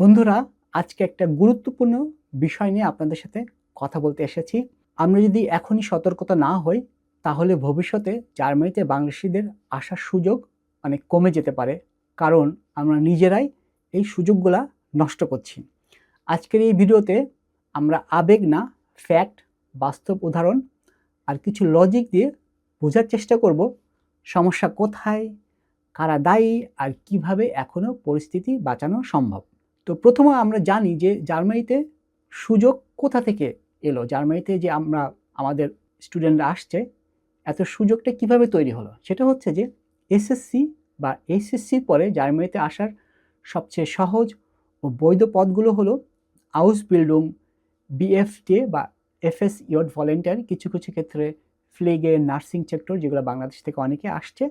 বন্ধুরা, আজকে একটা গুরুত্বপূর্ণ বিষয় নিয়ে আপনাদের সাথে কথা বলতে এসেছি। আমরা যদি এখনই সতর্কতা না হই, তাহলে ভবিষ্যতে জার্মানিতে বাংলাদেশিদের আসার সুযোগ অনেক কমে যেতে পারে। কারণ আমরা নিজেরাই এই সুযোগগুলা নষ্ট করছি। আজকের এই ভিডিওতে আমরা আবেগ না ফ্যাক্ট বাস্তব উদাহরণ আর কিছু লজিক দিয়ে বোঝার চেষ্টা করব, সমস্যা কোথায়, কারা দায়ী আর কীভাবে এখনও পরিস্থিতি বাঁচানো সম্ভব। তো প্রথমে আমরা জানি যে জার্মানিতে সুযোগ কোথা থেকে এলো? জার্মানিতে যে আমরা, আমাদের স্টুডেন্টরা আসছে, এত সুযোগটা কীভাবে তৈরি হলো? সেটা হচ্ছে যে এসএসসি বা এইচএসসির পরে জার্মানিতে আসার সবচেয়ে সহজ ও বৈধ পদগুলো হলো আউস বিল্ডুং বিএফটে বা এফএস ইয়ড ভলেন্টিয়ার কিছু কিছু ক্ষেত্রে ফ্লেগে নার্সিং সেক্টর যেগুলো বাংলাদেশ থেকে অনেকে আসছে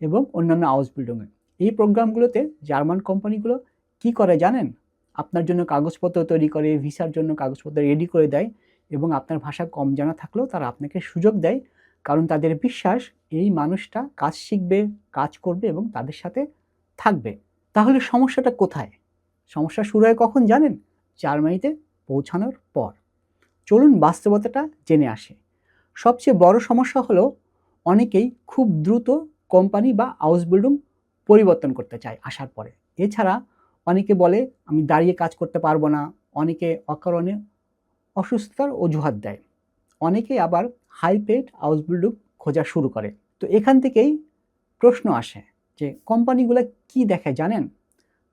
এবং অন্যান্য আউস বিল্ডিংয়ে এই প্রোগ্রামগুলোতে জার্মান কোম্পানিগুলো কি করে জানেন? আপনার জন্য কাগজপত্র তৈরি করে, ভিসার জন্য কাগজপত্র রেডি করে দেয় এবং আপনার ভাষা কম জানা থাকলেও তারা আপনাকে সুযোগ দেয়। কারণ তাদের বিশ্বাস এই মানুষটা কাজ শিখবে, কাজ করবে এবং তাদের সাথে থাকবে। তাহলে সমস্যাটা কোথায়? সমস্যা শুরু হয় কখন জানেন? জার্মানিতে পৌঁছানোর পর। চলুন বাস্তবতাটা জেনে আসে। সবচেয়ে বড় সমস্যা হলো অনেকেই খুব দ্রুত কোম্পানি বা হাউস বিল্ডিং পরিবর্তন করতে চায় আসার পরে। এছাড়া অনেকে বলে, আমি দাঁড়িয়ে কাজ করতে পারব না। অনেকে অকারণে অসুস্থতার অজুহাত দেয়। অনেকে আবার হাই পেড হাউস বিল্ডিং খোঁজা শুরু করে। তো এখান থেকেই প্রশ্ন আসে যে, কোম্পানিগুলো কি দেখে জানেন?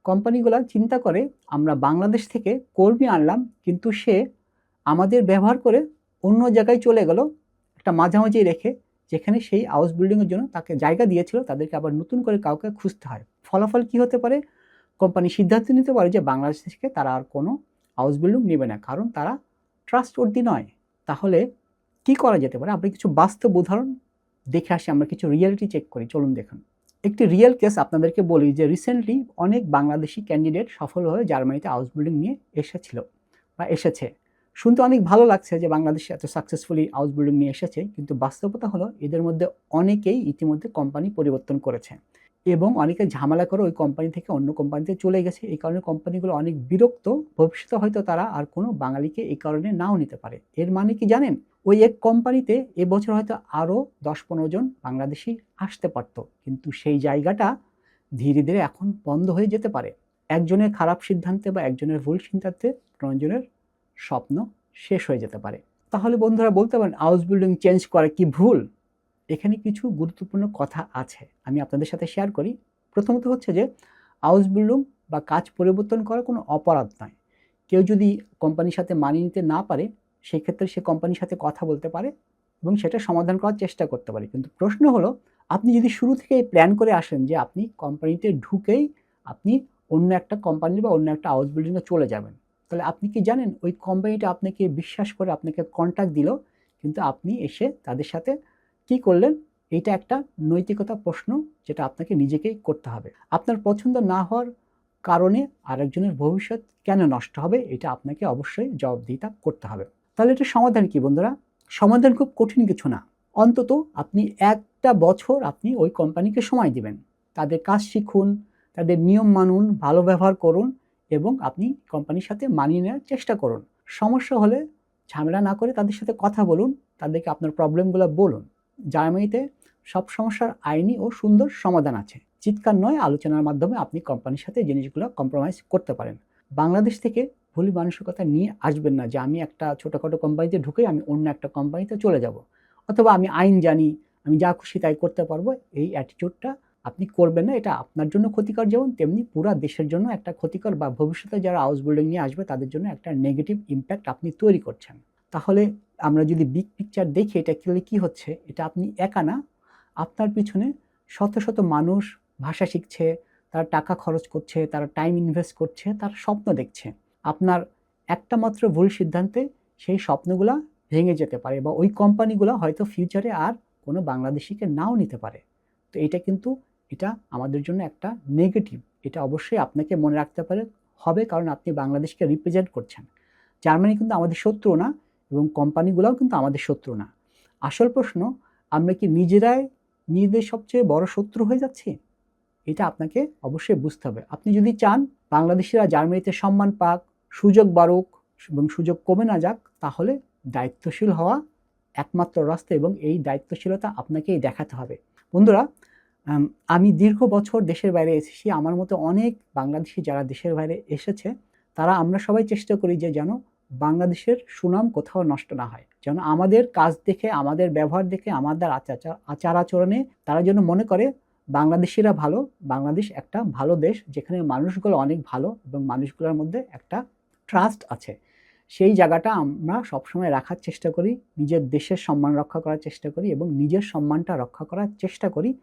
কোম্পানিগুলো চিন্তা করে, আমরা বাংলাদেশ থেকে কর্মী আনলাম, কিন্তু সে আমাদের ব্যবহার করে অন্য জায়গায় চলে গেল। একটা মাঝামাঝি রেখে যেখানে সেই হাউস বিল্ডিংয়ের জন্য তাকে জায়গা দিয়েছিল, তাদেরকে আবার নতুন করে কাউকে খুঁজতে হয়। ফলাফল কি হতে পারে? কোম্পানি সিদ্ধান্ত নিতে পারে যে বাংলাদেশ থেকে তারা আর কোনো হাউস বিল্ডিং নেবে না, কারণ তারা ট্রাস্টওয়ার্দি নয়। তাহলে কি করা যেতে পারে? আপনি কিছু বাস্তব উদাহরণ দেখে আসি, আমরা কিছু রিয়েলিটি চেক করি, চলুন দেখুন। একটি রিয়েল কেস আপনাদেরকে বলি যে রিসেন্টলি অনেক বাংলাদেশি ক্যান্ডিডেট সফলভাবে জার্মানিতে হাউস বিল্ডিং নিয়ে এসেছিল বা এসেছে। শুনতে অনেক ভালো লাগছে যে বাংলাদেশে এত সাকসেসফুলি হাউস বিল্ডিং নিয়ে এসেছে, কিন্তু বাস্তবতা হলো এদের মধ্যে অনেকেই ইতিমধ্যে কোম্পানি পরিবর্তন করেছে। এবং অনেকে ঝামেলা করে ওই কোম্পানি থেকে অন্য কোম্পানিতে চলে গেছে। এই কারণে কোম্পানিগুলো অনেক বিরক্ত। ভবিষ্যতে হয়তো তারা আর কোনো বাঙালিকে এই কারণে নাও নিতে পারে। এর মানে কি জানেন? ওই এক কোম্পানিতে এবছর হয়তো আরও দশ পনেরো জন বাংলাদেশি আসতে পারতো। কিন্তু সেই জায়গাটা ধীরে ধীরে এখন বন্ধ হয়ে যেতে পারে। একজনের খারাপ সিদ্ধান্তে বা একজনের ভুল সিদ্ধান্তে জনের স্বপ্ন শেষ হয়ে যেতে পারে। তাহলে বন্ধুরা বলতে পারেন হাউস বিল্ডিং চেঞ্জ করা কি ভুল? এখানে কিছু গুরুত্বপূর্ণ কথা আছে, আমি আপনাদের সাথে শেয়ার করি। প্রথমত হচ্ছে যে হাউস বিল্ডিং বা কাজ পরিবর্তন করা কোনো অপরাধ নয়। কেউ যদি কোম্পানির সাথে মানিয়ে নিতে না পারে, সেক্ষেত্রে সে কোম্পানির সাথে কথা বলতে পারে এবং সেটা সমাধান করার চেষ্টা করতে পারে। কিন্তু প্রশ্ন হলো, আপনি যদি শুরু থেকে প্ল্যান করে আসেন যে, আপনি কোম্পানিতে ঢুকেই আপনি অন্য একটা কোম্পানি বা অন্য একটা হাউস বিল্ডিংয়ে চলে যাবেন, তাহলে আপনি কি জানেন? ওই কোম্পানিটা আপনাকে বিশ্বাস করে আপনাকে কন্ট্যাক্ট দিল, কিন্তু আপনি এসে তাদের সাথে কি করলেন? এইটা একটা নৈতিকতা প্রশ্ন যেটা আপনাকে নিজেকেই করতে হবে। আপনার পছন্দ না হওয়ার কারণে আরেকজনের ভবিষ্যৎ কেন নষ্ট হবে এটা আপনাকে অবশ্যই জবাবদিহিতা করতে হবে। তাহলে এটা সমাধান কি বন্ধুরা? সমাধান খুব কঠিন কিছু না। অন্তত আপনি একটা বছর আপনি ওই কোম্পানিকে সময় দিবেন। তাদের কাজ শিখুন, তাদের নিয়ম মানুন, ভালো ব্যবহার করুন এবং আপনি কোম্পানির সাথে মানিয়ে নেওয়ার চেষ্টা করুন। সমস্যা হলে ঝামেলা না করে তাদের সাথে কথা বলুন, তাদেরকে আপনার প্রবলেমগুলো বলুন। জার্মানিতে সব সমস্যার আইনি ও সুন্দর সমাধান আছে। চিৎকার নয়, আলোচনার মাধ্যমে আপনি কোম্পানির সাথে জিনিসগুলো কম্প্রোমাইজ করতে পারেন। বাংলাদেশ থেকে ভুল মানসিকতা নিয়ে আসবেন না যে আমি একটা ছোটোখাটো কোম্পানিতে ঢুকে আমি অন্য একটা কোম্পানিতে চলে যাব। অথবা আমি আইন জানি, আমি যা খুশি তাই করতে পারব, এই অ্যাটিটিউডটা আপনি করবেন না, এটা আপনার জন্য ক্ষতিকর। যেমন তেমনি পুরো দেশের জন্য একটা ক্ষতিকর বা ভবিষ্যতে যারা হাউস বিল্ডিং নিয়ে আসবে, তাদের জন্য একটা নেগেটিভ ইম্প্যাক্ট আপনি তৈরি করছেন। তাহলে আমরা যদি বিগ পিকচার দেখি এটা কি কী হচ্ছে, এটা আপনি একা না, আপনার পিছনে শত শত মানুষ ভাষা শিখছে, তারা টাকা খরচ করছে, তারা টাইম ইনভেস্ট করছে, তারা স্বপ্ন দেখছে। আপনার একটা মাত্র ভুল সিদ্ধান্তে সেই স্বপ্নগুলো ভেঙে যেতে পারে বা ওই কোম্পানিগুলো হয়তো ফিউচারে আর কোনো বাংলাদেশিকে নাও নিতে পারে। তো এটা কিন্তু এটা আমাদের জন্য একটা নেগেটিভ এটা অবশ্যই আপনাকে মনে রাখতে পারে, হবে কারণ আপনি বাংলাদেশকে রিপ্রেজেন্ট করছেন। জার্মানি কিন্তু আমাদের শত্রু না এবং কোম্পানিগুলোও কিন্তু আমাদের শত্রু না। আসল প্রশ্ন, আমরা কি নিজেরাই নিজেদের সবচেয়ে বড় শত্রু হয়ে যাচ্ছি? এটা আপনাকে অবশ্যই বুঝতে হবে। আপনি যদি চান বাংলাদেশিরা জার্মানিতে সম্মান পাক, সুযোগ বাড়ুক এবং সুযোগ কমে না যাক, তাহলে দায়িত্বশীল হওয়া একমাত্র রাস্তা এবং এই দায়িত্বশীলতা আপনাকেই দেখাতে হবে। বন্ধুরা আমি দীর্ঘ বছর দেশের বাইরে এসেছি। আমার মতো অনেক বাংলাদেশি যারা দেশের বাইরে এসেছে, তারা আমরা সবাই চেষ্টা করি যে যেন বাংলাদেশের সুনাম কোথাও নষ্ট না হয়। যেন আমাদের কাজ দেখে, আমাদের ব্যবহার দেখে আমাদের আচার আচার আচরণে তারা যেন মনে করে, বাংলাদেশিরা ভালো, বাংলাদেশ একটা ভালো দেশ যেখানে মানুষগুলো অনেক ভালো এবং মানুষগুলোর মধ্যে একটা ট্রাস্ট আছে। সেই জায়গাটা আমরা সবসময় রাখার চেষ্টা করি, নিজের দেশের সম্মান রক্ষা করার চেষ্টা করি এবং নিজের সম্মানটা রক্ষা করার চেষ্টা করি।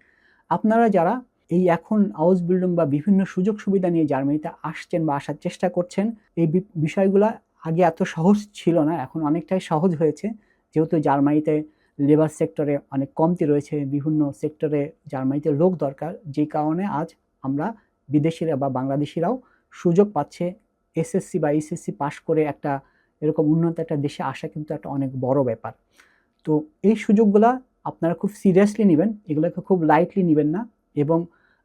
আপনারা যারা এই এখন হাউস বিল্ডিং বা বিভিন্ন সুযোগ সুবিধা নিয়ে জার্মানিতে আসছেন বা আসার চেষ্টা করছেন, এই বিষয়গুলো আগে এত সহজ ছিল না, এখন অনেকটাই সহজ হয়েছে। যেহেতু জার্মানিতে লেবার সেক্টরে অনেক কমতি রয়েছে, বিভিন্ন সেক্টরে জার্মানিতে লোক দরকার, যে কারণে আজ আমরা বিদেশিরা বা বাংলাদেশিরাও সুযোগ পাচ্ছে এসএসসি বা এইচএসসি পাশ করে একটা এরকম উন্নত একটা দেশে আসা কিন্তু একটা অনেক বড় ব্যাপার। তো এই সুযোগগুলা আপনারা খুব সিরিয়াসলি নেবেন, এগুলোকে খুব লাইটলি নেবেন না। এবং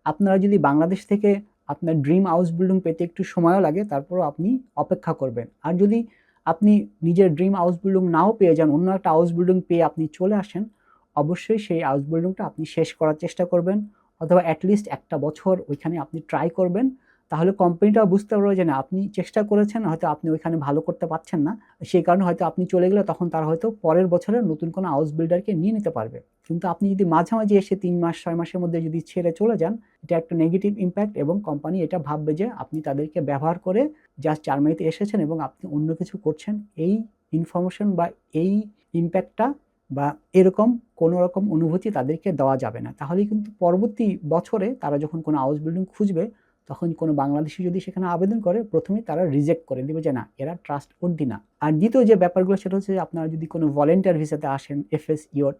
আপনারা যদি বাংলাদেশ থেকে আপনার ড্রিম হাউস বিল্ডিং পেতে একটু সময়ও লাগে, তারপরও আপনি অপেক্ষা করবেন। আর যদি আপনি নিজের ড্রিম হাউস বিল্ডিং নাও পেয়ে যান, অন্য একটা হাউস বিল্ডিং পেয়ে আপনি চলে আসেন, অবশ্যই সেই হাউস বিল্ডিংটা আপনি শেষ করার চেষ্টা করবেন, অথবা অ্যাটলিস্ট একটা বছর ওইখানে আপনি ট্রাই করবেন। তাহলে কোম্পানিটাও বুঝতে পারবে যে না, আপনি চেষ্টা করেছেন, হয়তো আপনি ওইখানে ভালো করতে পারছেন না। সেই কারণে হয়তো আপনি চলে গেলে তখন তারা হয়তো পরের বছরে নতুন কোনো হাউস বিল্ডারকে নিয়ে নিতে পারবে। কিন্তু আপনি যদি মাঝামাঝি এসে তিন মাস, ছয় মাসের মধ্যে যদি ছেড়ে চলে যান, এটা একটা নেগেটিভ ইম্প্যাক্ট এবং কোম্পানি এটা ভাববে যে আপনি তাদেরকে ব্যবহার করে জাস্ট জার্মানিতে এসেছেন এবং আপনি অন্য কিছু করছেন, এই ইনফরমেশন বা এই ইম্প্যাক্টটা বা এরকম কোনো রকম অনুভূতি তাদেরকে দেওয়া যাবে না। তাহলে কিন্তু পরবর্তী বছরে তারা যখন কোনো হাউস বিল্ডিং খুঁজবে তখন কোনো বাংলাদেশি যদি সেখানে আবেদন করে, প্রথমে তারা রিজেক্ট করে দেবে যে না, এরা ট্রাস্ট করদি না। আর দ্বিতীয় যে ব্যাপারগুলো, সেটা হচ্ছে আপনারা যদি কোনো ভলেন্টিয়ার ভিসাতে আসেন এফএস ইয়ট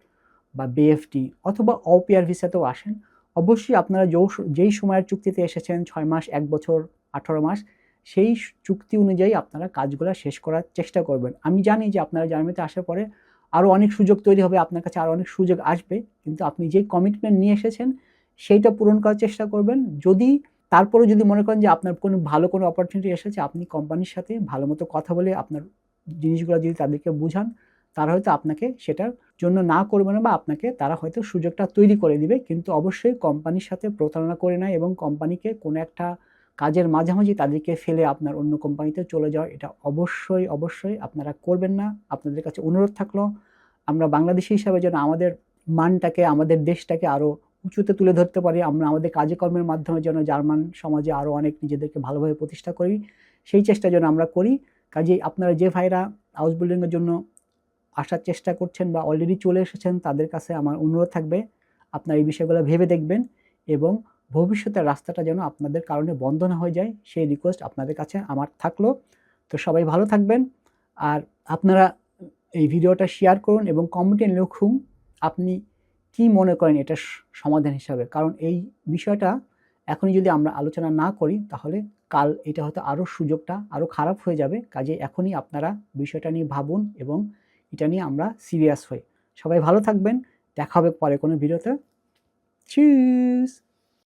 বা বিএফটি অথবা অপিআর ভিসাতেও আসেন, অবশ্যই আপনারা যেই সময়ের চুক্তিতে এসেছেন, ছয় মাস, এক বছর, আঠারো মাস, সেই চুক্তি অনুযায়ী আপনারা কাজগুলো শেষ করার চেষ্টা করবেন। আমি জানি যে আপনারা জার্মানিতে আসার পরে আরও অনেক সুযোগ তৈরি হবে, আপনার কাছে আরও অনেক সুযোগ আসবে, কিন্তু আপনি যে কমিটমেন্ট নিয়ে এসেছেন, সেইটা পূরণ করার চেষ্টা করবেন। যদি তারপরে যদি মনে করেন যে আপনার কোনো ভালো কোনো অপরচুনিটি এসেছে, আপনি কোম্পানির সাথে ভালো মতো কথা বলে আপনার জিনিসগুলো যদি তাদেরকে বুঝান, তারা হয়তো আপনাকে সেটার জন্য না করবে না বা আপনাকে তারা হয়তো সুযোগটা তৈরি করে দিবে। কিন্তু অবশ্যই কোম্পানির সাথে প্রতারণা করে নেয় এবং কোম্পানিকে কোনো একটা কাজের মাঝামাঝি তাদেরকে ফেলে আপনার অন্য কোম্পানিতে চলে যাওয়া, এটা অবশ্যই অবশ্যই আপনারা করবেন না। আপনাদের কাছে অনুরোধ থাকল, আমরা বাংলাদেশি হিসাবে যেন আমাদের মানটাকে, আমাদের দেশটাকে আরও উঁচুতে তুলে ধরতে পারি। আমরা আমাদের কাজকর্মের মাধ্যমে যেন জার্মান সমাজে আরও অনেক নিজেদেরকে ভালোভাবে প্রতিষ্ঠা করি, সেই চেষ্টা যেন আমরা করি। কাজেই আপনারা যে ভাইরা হাউস বিল্ডিংয়ের জন্য আসার চেষ্টা করছেন বা অলরেডি চলে এসেছেন, তাদের কাছে আমার অনুরোধ থাকবে, আপনারা এই বিষয়গুলো ভেবে দেখবেন এবং ভবিষ্যতের রাস্তাটা যেন আপনাদের কারণে বন্ধ না হয়ে যায়, সেই রিকোয়েস্ট আপনাদের কাছে আমার থাকল। তো সবাই ভালো থাকবেন। আর আপনারা এই ভিডিওটা শেয়ার করুন এবং কমেন্টে লিখুন, আপনি কি মনে করেন এটা সমাধান হিসাবে? কারণ এই বিষয়টা এখনই যদি আমরা আলোচনা না করি, তাহলে কাল এটা হয়তো আরও সুযোগটা আরও খারাপ হয়ে যাবে। কাজে এখনই আপনারা বিষয়টা নিয়ে ভাবুন এবং এটা নিয়ে আমরা সিরিয়াস হই। সবাই ভালো থাকবেন। দেখা হবে পরে কোনো ভিডিওতে। চিজ